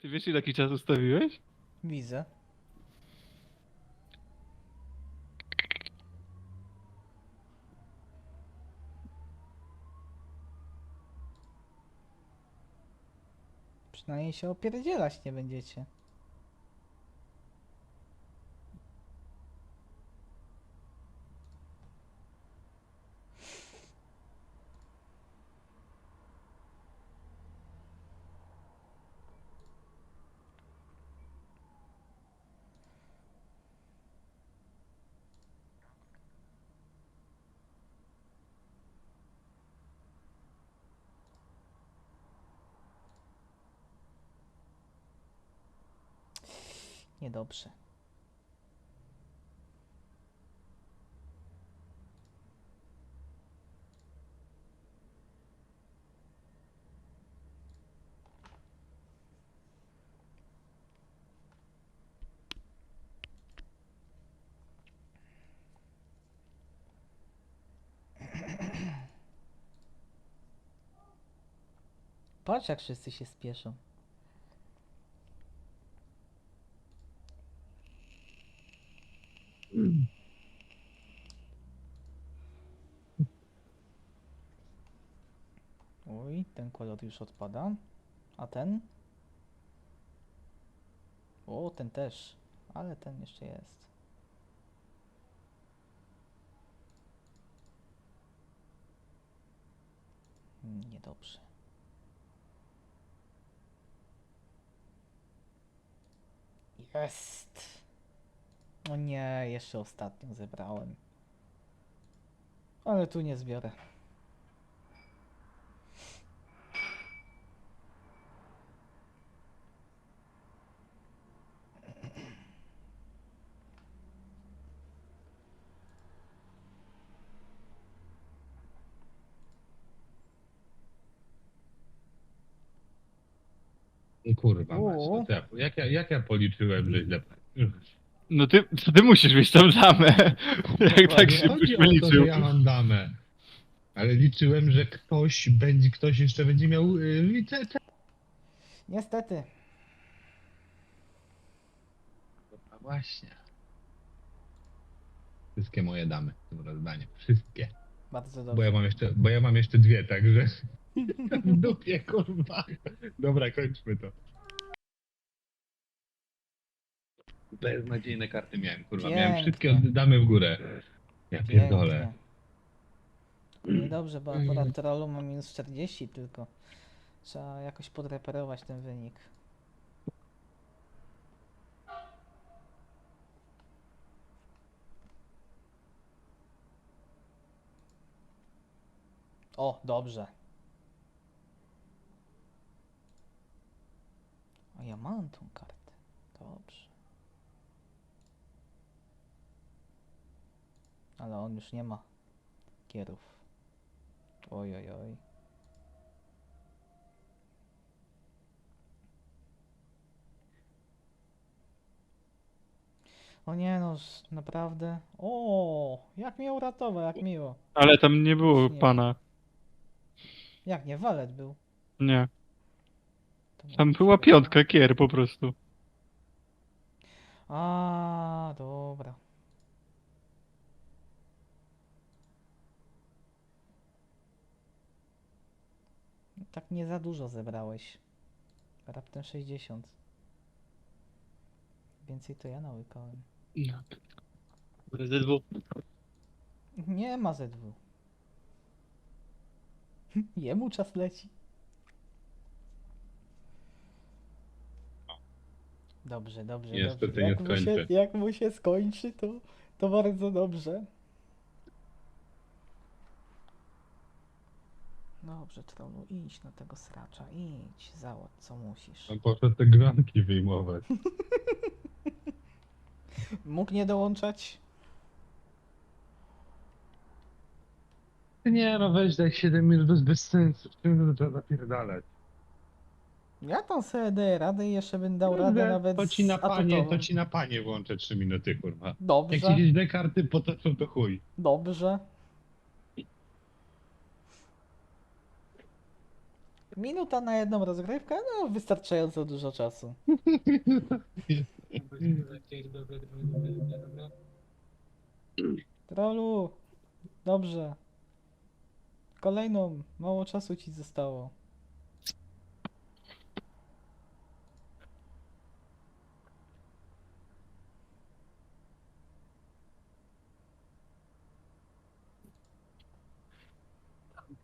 Ty wiesz ile taki czas ustawiłeś? Widzę. Przynajmniej się opierdzielać nie będziecie. Niedobrze. Patrz jak wszyscy się spieszą. Oj, ten kolor już odpada. A ten? O, ten też. Ale ten jeszcze jest. Mm, Niedobrze. Jest! O nie, jeszcze ostatnią zebrałem. Ale tu nie zbiorę. Kurwa, mać, no ja, jak, ja, jak ja policzyłem, że źle. No ty, to ty musisz mieć tam damę. Jak tak się byś o to, że liczył. ja mam damę. Ale liczyłem, że ktoś będzie, ktoś jeszcze będzie miał y, te, te. Niestety. A właśnie. Wszystkie moje damy w tym rozdaniu. Wszystkie. Bardzo Bo ja mam jeszcze, bo ja mam jeszcze dwie, także. W dupie, kurwa. Dobra, kończmy to. Beznadziejne karty miałem, kurwa. Miałem Pięknie. wszystkie damy w górę. Ja pierdolę. Pięknie. Niedobrze, bo akurat trollu ma minus 40 tylko. Trzeba jakoś podreperować ten wynik. O, dobrze. A ja mam tą kartę. Dobrze. Ale on już nie ma kierów. Oj, oj, oj. O nie no, naprawdę. O, jak mnie uratował, jak miło. Ale tam nie było Nie. pana. Jak nie, walet był. Nie. To Tam może była piątka kier po prostu. A, dobra. Tak nie za dużo zebrałeś. Raptem 60. Więcej to ja nałykałem. ZW. Nie ma ZW. Jemu czas leci. Dobrze, dobrze, Niestety dobrze. nie Jak mu, się, skończę. jak mu się skończy, to, to bardzo dobrze. Dobrze, trollu, idź na tego sracza, idź, załatw co musisz. On poszedł te granki wyjmować. Mógł nie dołączać? Nie no, weź daj 7 minut, jest bez sensu. W to trzeba zapierdalać? Ja tam sobie daję radę i jeszcze bym dał radę nawet to ci na z panie, atutową. to ci na panie włączę 3 minuty, kurwa. Jak Dobrze, ci źle karty potoczą, to chuj. dobrze. Minuta na jedną rozgrywkę? No, wystarczająco dużo czasu. Trollu, dobrze. Kolejną, mało czasu ci zostało.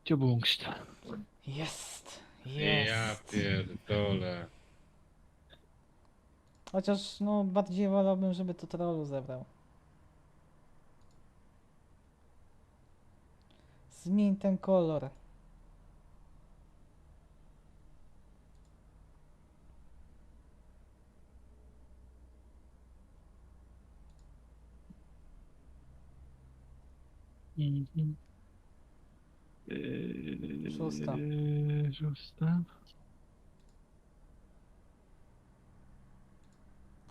Gdzie błąkść? Jest, Ja jest. pierdolę. Chociaż, no, bardziej wolałbym, żeby to trollu zebrał. Zmień ten kolor. Mhm. Szósta. Szósta.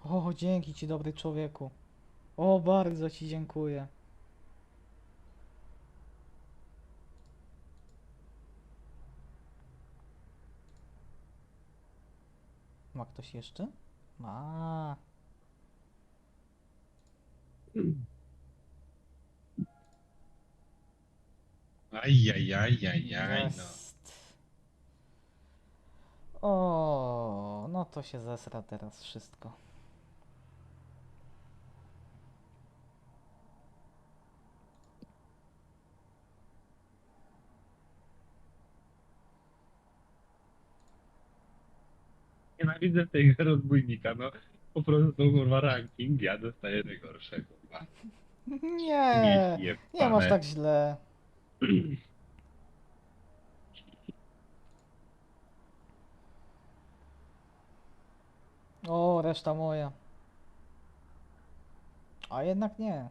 O, dzięki ci, dobry człowieku. O, bardzo ci dziękuję. Ma ktoś jeszcze? Ma. Ajajajajaj, no. Jest. O, no to się zesra teraz wszystko. Nienawidzę tego rozbójnika, no. Po prostu kurwa ranking, ja dostaję najgorszego. kurwa. Nie, Śmieci nie masz tak źle. O, reszta moja. A jednak nie.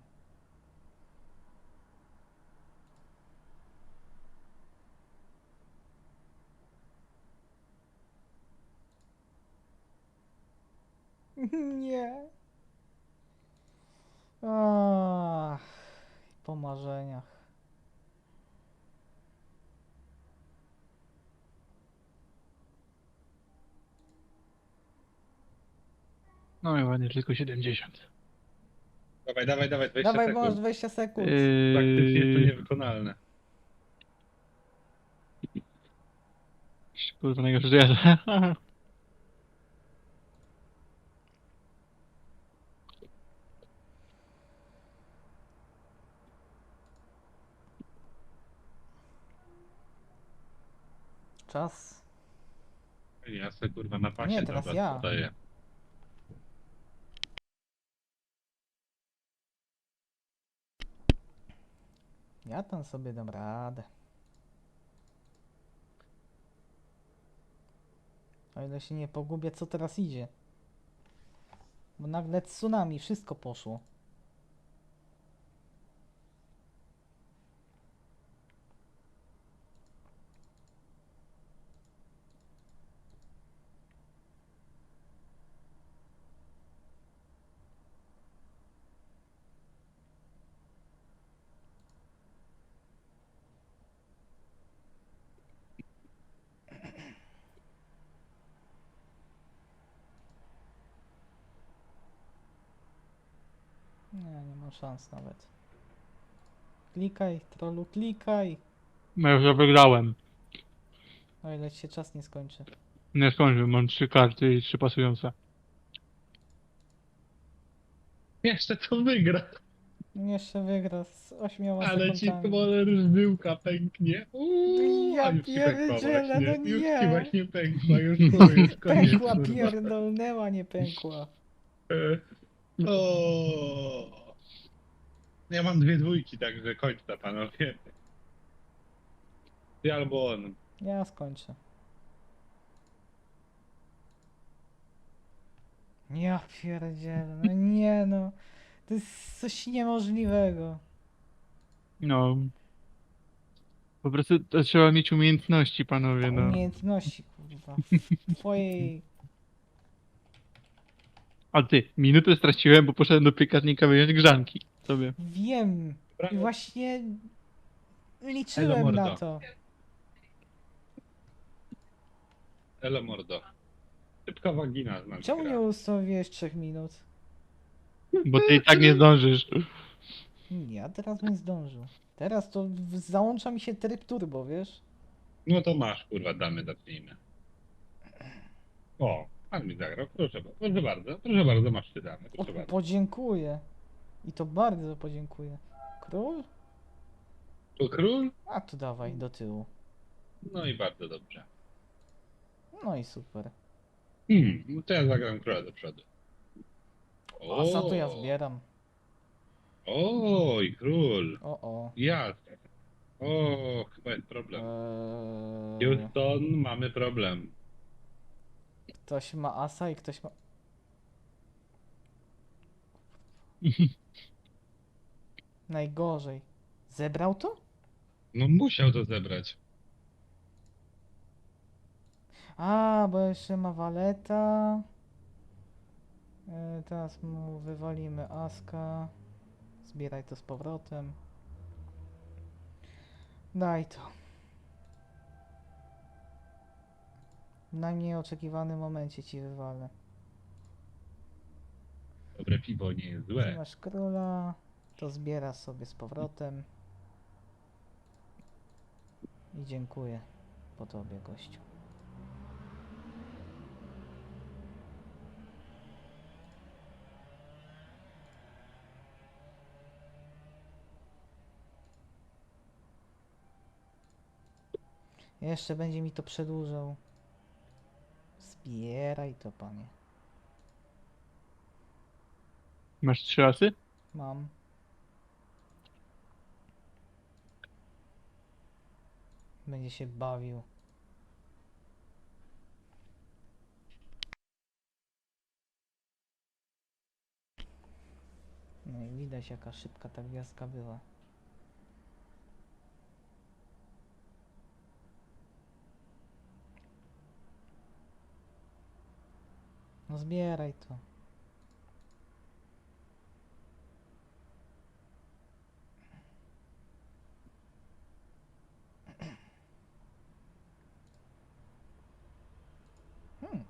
Nie. Ach, po marzeniach. No chyba nie tylko 70. Dawaj, dawaj, dawaj, 20 Dawaj, sekund. masz 20 sekund. Praktycznie jest to Eee, niewykonalne. Kurwa, najgorsze, że ja... Czas. Ja se kurwa na pasie Nie, teraz ja. Ja tam sobie dam radę. O ile się nie pogubię, co teraz idzie. Bo nagle tsunami, wszystko poszło. Nie, nie mam szans nawet. Klikaj, trollu, klikaj! No już ja wygrałem. O ile ci się czas nie skończy. Nie skończyłem, mam trzy karty i trzy pasujące. Jeszcze to wygra, Jeszcze wygra z ośmioma ale ci sekundami. spoiler żyłka pęknie. Uuu, Ja a już ci pękła pierdzielę, właśnie. no Już nie. ci właśnie pękła, już chuj, już koniec. Pękła, kurwa. pierdolnęła, nie pękła. E, O. Ja mam dwie dwójki, także kończę panowie. Ty albo on. Ja skończę. Ja pierdzielę, no nie no. To jest coś niemożliwego. No. Po prostu to trzeba mieć umiejętności, panowie, no. Umiejętności, kurwa. Twojej... A ty, minutę straciłem, bo poszedłem do piekarnika wyjąć grzanki sobie. Wiem. I właśnie Elo, liczyłem mordo. na to. Elo mordo. Szybka wagina znam. Czemu nie ustawiłeś 3 minut? Bo ty i tak nie zdążysz. Ja teraz bym zdążył. Teraz to w- załącza mi się tryb turbo, wiesz? No to masz, kurwa, damy, zacznijmy. O, pan mi zagrał, proszę, bardzo, proszę bardzo, proszę bardzo, masz trzy damy, O, proszę bardzo. podziękuję. I to bardzo podziękuję. Król? To król? A tu dawaj do tyłu. No i bardzo dobrze. No i super. Hmm, no to ja zagram króla do przodu. A za to ja zbieram. Oj, król. O o. Jasne. O, chyba jest problem. Eee, Houston, mamy problem. ktoś ma asa i ktoś ma. Najgorzej. Zebrał to? No musiał to zebrać. A, bo jeszcze ma waleta. E, teraz mu wywalimy aska. Zbieraj to z powrotem. Daj to. W najmniej oczekiwanym momencie ci wywalę. Dobre piwo nie jest złe. masz króla, to zbiera sobie z powrotem. I dziękuję po tobie, gościu. Jeszcze będzie mi to przedłużał. Zbieraj to, panie. Masz trzy asy? Mam. Będzie się bawił. No i widać jaka szybka ta gwiazdka była. No zbieraj to. Hmm.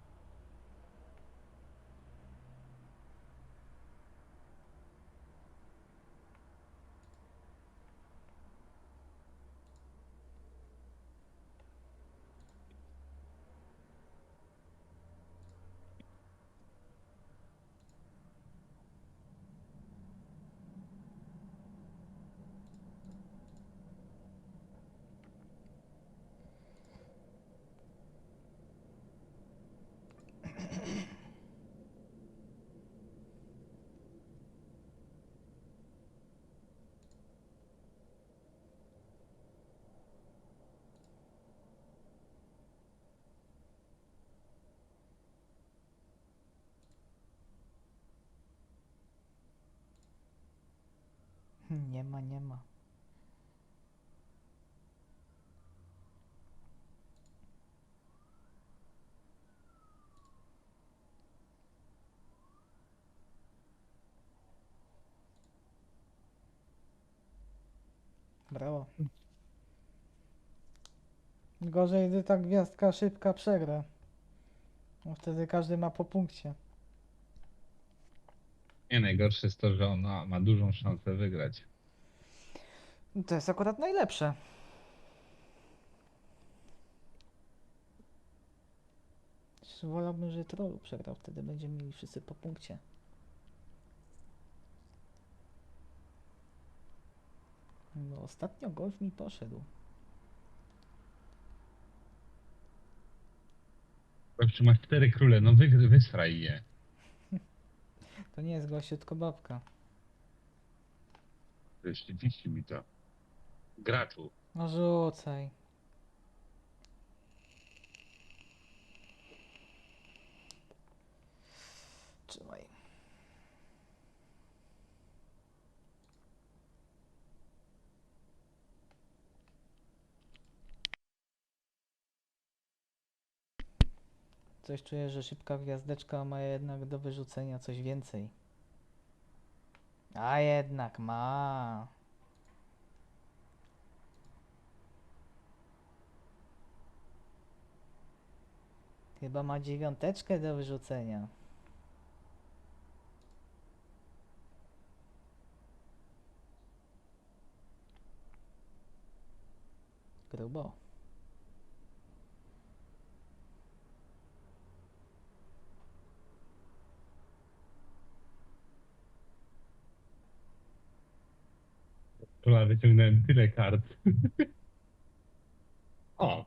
Nie ma, nie ma. Brawo. Gorzej, gdy ta gwiazdka szybka przegra. No wtedy każdy ma po punkcie. Nie, najgorsze jest to, że ona ma dużą szansę wygrać. To jest akurat najlepsze. Wolałbym, że trollu przegrał, wtedy będziemy mieli wszyscy po punkcie. No ostatnio golf mi poszedł. Gościu, masz cztery króle, no wygry, wysraj je. To nie jest gościu, tylko babka. Rzeczywiście mi to. Graczu. No rzucaj. Trzymaj. Coś czuję, że szybka gwiazdeczka ma jednak do wyrzucenia coś więcej. A jednak ma. Chyba ma dziewiąteczkę do wyrzucenia. Grubo. Wyciągnąłem tyle kart. o,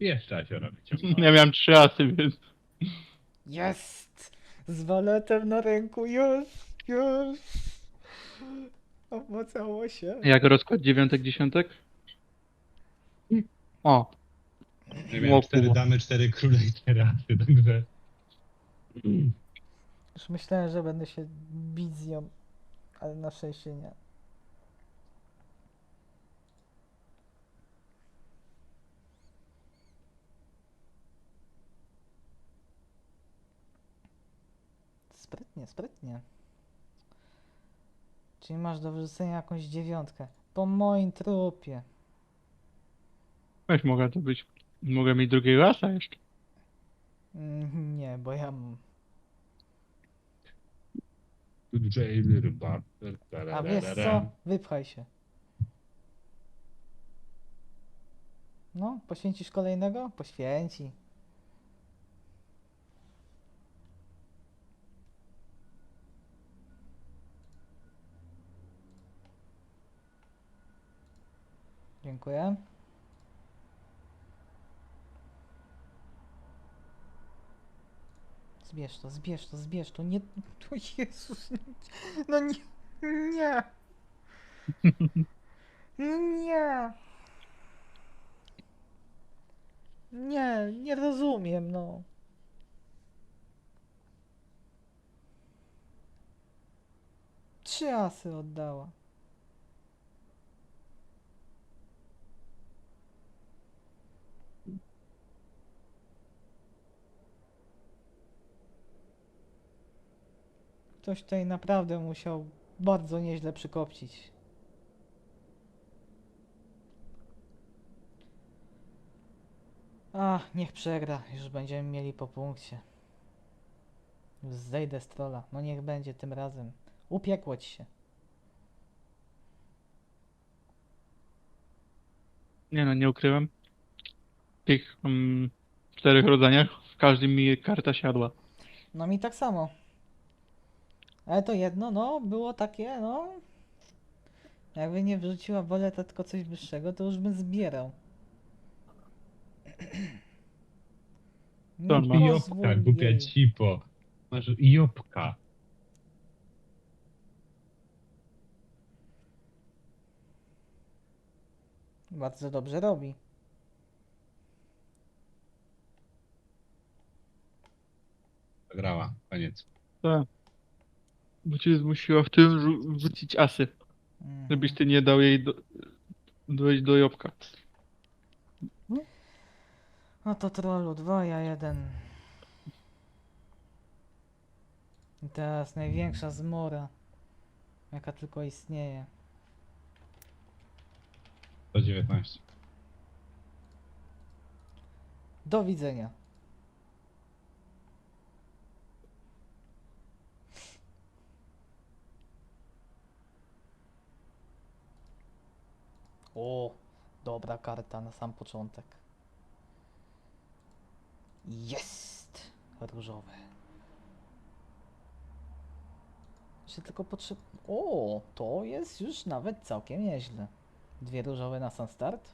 jeszcze się robi Ja miałem trzy asy, więc... Jest! Z waletem na ręku, już, już! Opłacało się. Jak rozkład dziewiątek, dziesiątek? O, Miałem O, cztery damy, cztery króle i cztery asy, także... Już myślałem, że będę się bić z nią, ale na szczęście nie. Sprytnie, sprytnie. Czyli masz do wyrzucenia jakąś dziewiątkę. Po moim trupie. weź mogę to być. Mogę mieć drugiego asa jeszcze. Mm, Nie, bo ja mam. Jailer, Buster, A wiesz co? Wypchaj się. No, poświęcisz kolejnego? Poświęci. Dziękuję. Zbierz to, zbierz to, zbierz to. Nie. O Jezus. No nie. Nie. Nie. Nie, nie rozumiem, no. Trzy asy oddała. Ktoś tutaj naprawdę musiał bardzo nieźle przykopcić. A, niech przegra, już będziemy mieli po punkcie. Zejdę z trolla, no niech będzie tym razem. Upiekło ci się. Nie no, nie ukrywam. W tych mm, czterech rodzeniach w każdym mi karta siadła. No mi tak samo. Ale to jedno, no, było takie, no. Jakby nie wrzuciła boleta tylko coś wyższego, to już bym zbierał. To ma. Jopka, pozwól głupia jej. cipo. Masz Jopka. Bardzo dobrze robi. Zagrała, koniec. Tak. Bo cię zmusiła w tym rzu- rzucić asy. Mhm. Żebyś ty nie dał jej do, dojść do jobka. No to trollu, dwa, ja jeden. I teraz największa zmora, jaka tylko istnieje. 119. Do widzenia. O, dobra karta na sam początek. Jest! Różowe. Jeszcze tylko potrzeb... O, to jest już nawet całkiem nieźle. Dwie różowe na sam start.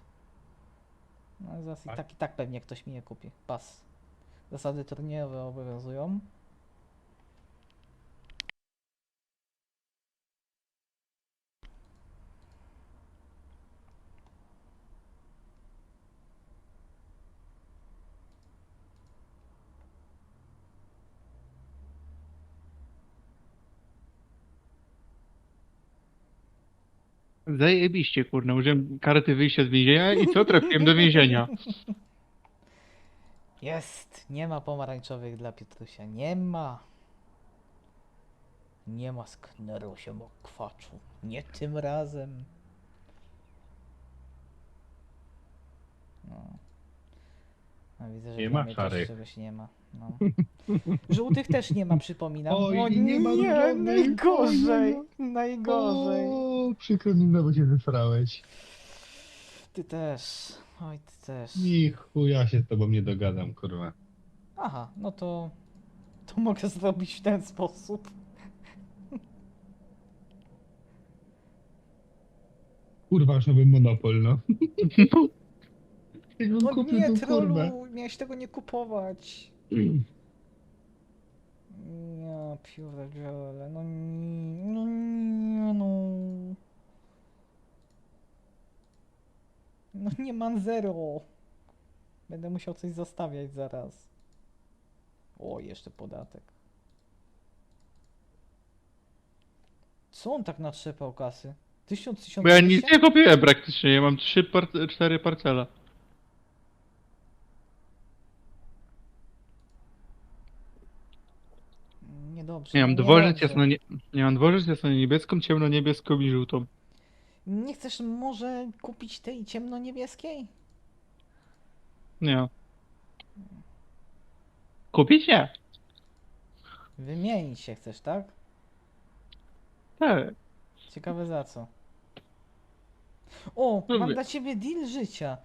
No zaraz i Tak. tak i tak pewnie ktoś mi je kupi. Pas. Zasady turniejowe obowiązują. Zajebiście, kurna. Użyłem karty wyjścia z więzienia i co? Trafiłem do więzienia. Jest! Nie ma pomarańczowych dla Piotrusia. Nie ma. Nie ma skneru się kwaczu. Nie tym razem. No. A widzę, że Nie ma szarych. też czegoś nie ma. No. Żółtych też nie ma, przypominam. Oj, o i nie ma różowych. najgorzej, Oj, najgorzej. O, przykro mi, no bo się zesrałeś. Ty też, oj ty też. I chuja się z tobą nie dogadam, kurwa. Aha, no to, to mogę zrobić w ten sposób. Kurwa, nowy monopol, no. No nie, kurwę. miałeś tego nie kupować. Ja pierdziele, no nie, no nie, no. No nie mam zero. Będę musiał coś zostawiać zaraz. O, jeszcze podatek. Co on tak natrzepał kasy? Tysiąc, tysiąc Bo ja nic nie kupiłem praktycznie, ja mam trzy, par cztery parcela. Niedobrze. Nie mam dworzec jasno nie... Nie mam dworzec jasno niebieską, ciemno niebieską i żółtą. Nie chcesz może kupić tej ciemno-niebieskiej? Nie. Kupić nie. Wymienić się chcesz, tak? Tak. Ciekawe za co. O, mam Lubię. dla ciebie deal życia.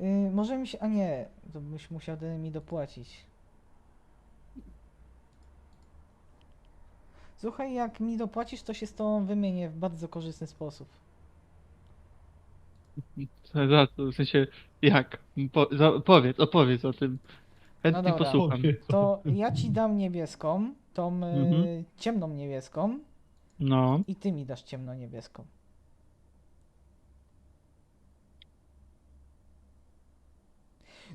Yy, może mi się. A nie, to byś musiał mi dopłacić. Słuchaj, jak mi dopłacisz, to się z tobą wymienię w bardzo korzystny sposób. Za to, w sensie, jak? Po, za, powiedz, opowiedz o tym. Chętnie No dobra. posłucham. To ja ci dam niebieską, tą yy, Mhm. ciemną niebieską No. i ty mi dasz ciemno niebieską.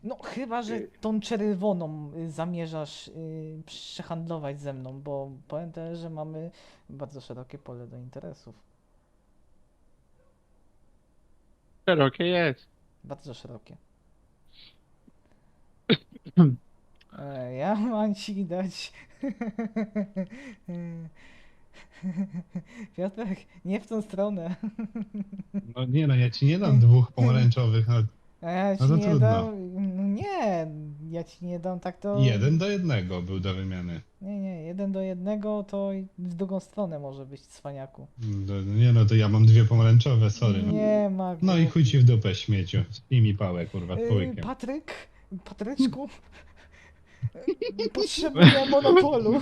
No chyba, że tą czerwoną y, zamierzasz y, przehandlować ze mną, bo powiem też, że mamy bardzo szerokie pole do interesów. Szerokie jest. Bardzo szerokie. E, ja mam ci dać. Piotrek, nie w tą stronę. No nie no, ja ci nie dam dwóch pomarańczowych, no A ja ci No to nie trudno. dam. No nie, ja ci nie dam tak to. jeden do jednego był do wymiany. Nie, nie, jeden do jednego to i w drugą stronę może być cwaniaku. Do, nie no, to ja mam dwie pomarańczowe, sorry. No, Nie ma. no i chuj ci w dupę, śmieciu. Spij mi pałę, kurwa, Y, człowiekiem. Patryk, Patryczku, potrzebuję monopolu.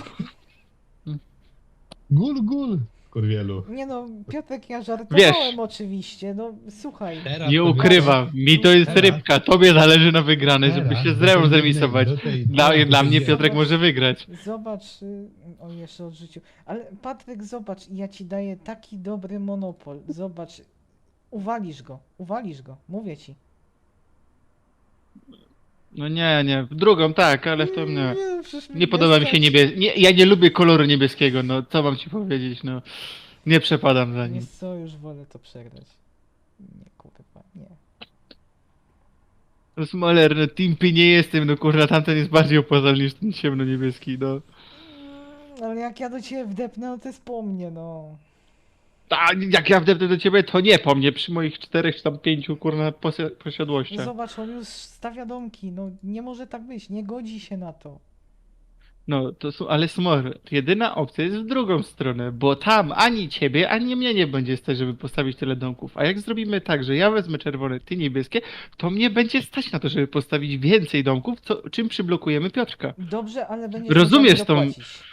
Gul, gul, kurwielu. Nie no, Piotrek, ja żartowałem Wiesz. oczywiście, no słuchaj. Teraz Nie ukrywam, mi to jest Teraz. rybka, tobie zależy na wygranej, żeby Teraz się z do Reum tej zremisować. jednej- do tej- Dla, dla mnie Piotrek może wygrać. Zobacz, y, o jeszcze odrzucił. Ale Patryk, zobacz, ja ci daję taki dobry monopol. Zobacz, uwalisz go, uwalisz go, mówię ci. No nie, nie, w drugą tak, ale w tą nie. przecież Nie podoba mi się stać. niebie... Nie, ja nie lubię koloru niebieskiego, no co mam ci powiedzieć, no. Nie przepadam za nim. Wiesz co, już wolę to przegrać. Nie, kurwa, nie. No Smoler, no Timpy nie jestem, no kurwa, tamten jest bardziej opłacalny niż ten ciemno-niebieski, no. Mm, Ale jak ja do ciebie wdepnę, no to jest po mnie, no. A jak ja wdepnę do ciebie, to nie po mnie, przy moich czterech czy tam pięciu, kurwa, posi- posiadłościach. Zobacz, on już stawia domki, no nie może tak być, nie godzi się na to. No, to są, ale Smor, jedyna opcja jest w drugą stronę, bo tam ani ciebie, ani mnie nie będzie stać, żeby postawić tyle domków. A jak zrobimy tak, że ja wezmę czerwone, ty niebieskie, to mnie będzie stać na to, żeby postawić więcej domków, co, czym przyblokujemy Piotrka. Dobrze, ale będziesz Rozumiesz musiał mi tą- dopłacić.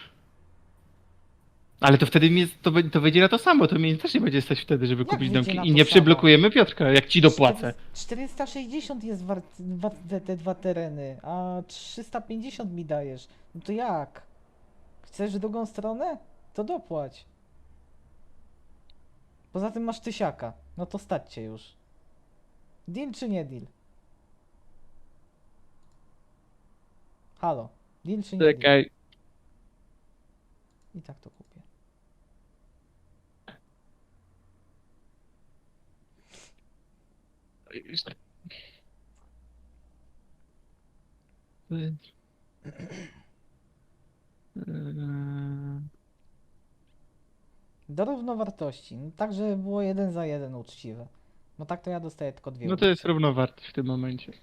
Ale to wtedy mnie, to, to wyjdzie na to samo, to mnie też nie będzie stać wtedy, żeby Jak kupić domki na i to nie samo? przyblokujemy Piotrka, jak ci dopłacę. 460 jest wart, warte te dwa tereny, a 350 mi dajesz. No to jak? Chcesz w drugą stronę? To dopłać. Poza tym masz tysiaka. No to stać cię już. Deal czy nie deal? Halo. Deal czy nie deal? Czekaj. I tak to kupię. Eee, Do równowartości. No tak, żeby było jeden za jeden uczciwe. No tak to ja dostaję tylko dwie No to jest równowartość w tym momencie.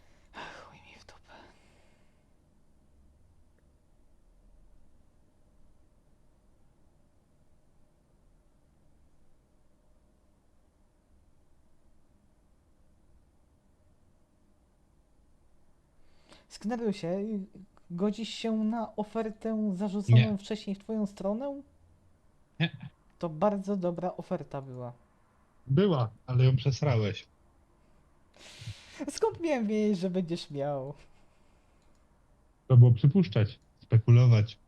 Sknerusie, godzisz się na ofertę zarzuconą Nie. wcześniej w twoją stronę? Nie. To bardzo dobra oferta była. Była, ale ją przesrałeś. Skąd miałem wiedzieć, że będziesz miał? To było przypuszczać, spekulować.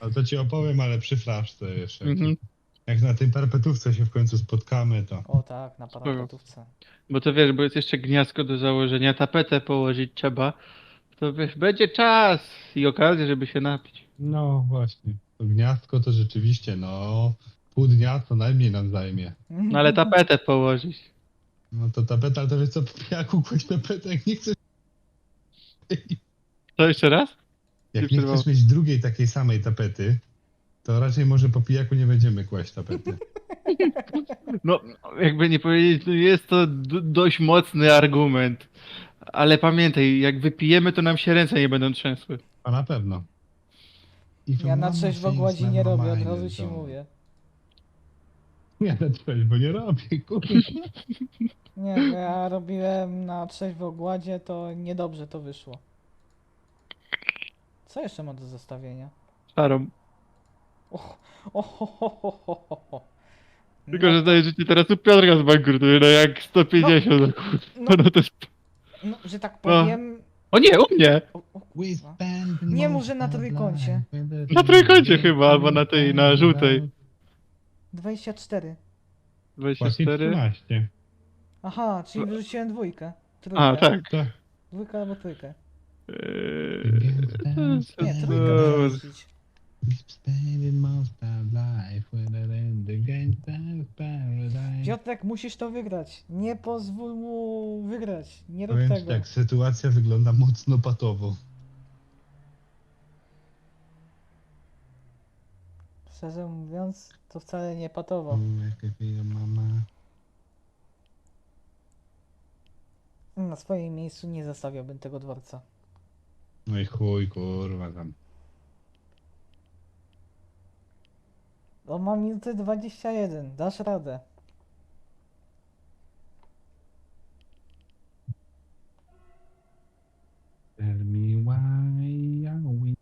Ale to ci opowiem, ale przy flaszce jeszcze. Mhm. Jak na tej perpetówce się w końcu spotkamy, to... O tak, na parapetówce. Bo to wiesz, bo jest jeszcze gniazdko do założenia, tapetę położyć trzeba. To wiesz, będzie czas i okazja, żeby się napić. No właśnie. To gniazdko to rzeczywiście, no... Pół dnia co najmniej nam zajmie. No ale tapetę położyć. No to tapeta, ale to wiesz co, jak układź tapetę, jak nie chcesz... To jeszcze raz? Jak nie chcesz mieć drugiej takiej samej tapety, to raczej może po pijaku nie będziemy kłaść tapety. No, jakby nie powiedzieć, no jest to dość mocny argument. Ale pamiętaj, jak wypijemy, to nam się ręce nie będą trzęsły. A na pewno. Ja na trzeźwo gładzi nie robię, od razu ci mówię. Ja na trzeźwo nie robię, kurwa. Nie, bo ja robiłem na trzeźwo gładzie, to niedobrze to wyszło. Co jeszcze ma do zestawienia? Szarą. O, o, ho, ho, ho, ho, ho, ho. Tylko, No, że zdaje, że ci teraz u Piotrka zbankrutuje, no jak 150, no, no, no to jest... no, że tak powiem... O nie, u mnie! O, o, Nie może na trójkącie. Na trójkącie chyba, albo na tej, na żółtej. found 24. out. Właśnie 24. 13. Aha, czyli wyrzuciłem dwójkę. Trójkę. A, tak. Tak. Dwójkę albo trójkę. Eee, Nie, trójkę most of life with in the gangster's paradise. Piotrek, musisz to wygrać. Nie pozwól mu wygrać. Nie rób Powiem ci tego. tak, sytuacja wygląda mocno patowo. Szczerze mówiąc, to wcale nie patowo. Mm, mama. Na swoim miejscu nie zostawiałbym tego dworca. No i chuj, kurwa tam. On ma minutę 21. Dasz radę. Tell me why are we...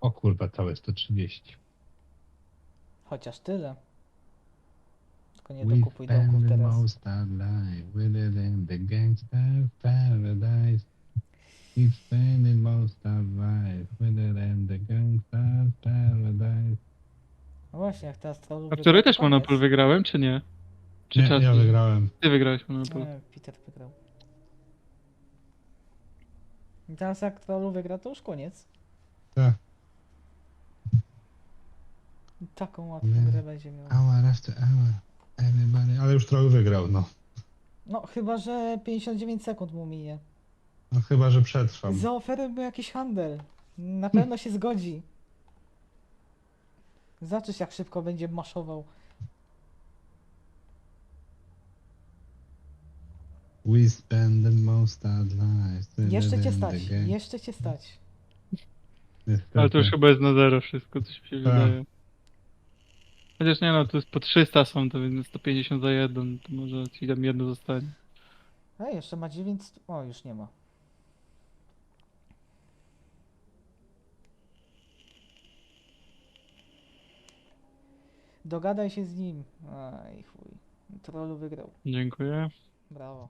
O kurwa, całe 130. Chociaż tyle. Tylko nie We dokupuj domków spend teraz. most of life it in the gangster's paradise. We spend most of life with it in the gangster's paradise. No właśnie, jak teraz trollu A wczoraj też Monopol wygrałem, czy nie? Czy Nie, czas? ja wygrałem. Ty wygrałeś Monopol. Nie, Peter wygrał. I teraz jak trollu wygra, to już koniec. Tak. Taką łatwą Nie. grę będzie miał. Hour after hour. Ale już trochę wygrał, no. No, chyba, że 59 sekund mu minie. No chyba, że przetrwam. Zaoferuj mu jakiś handel. Na pewno się zgodzi. Zobaczysz, jak szybko będzie maszował. We spend the most of life with Jeszcze cię stać, jeszcze cię stać. Niestety. Ale to już chyba jest na zero wszystko, coś mi się Tak. wydaje. Chociaż nie no, tu jest po 300 są, to więc 150 za jeden, to może ci tam jedno zostanie. A jeszcze ma 9. O, już nie ma. Dogadaj się z nim. Aj chuj. Trollu wygrał. Dziękuję. Brawo.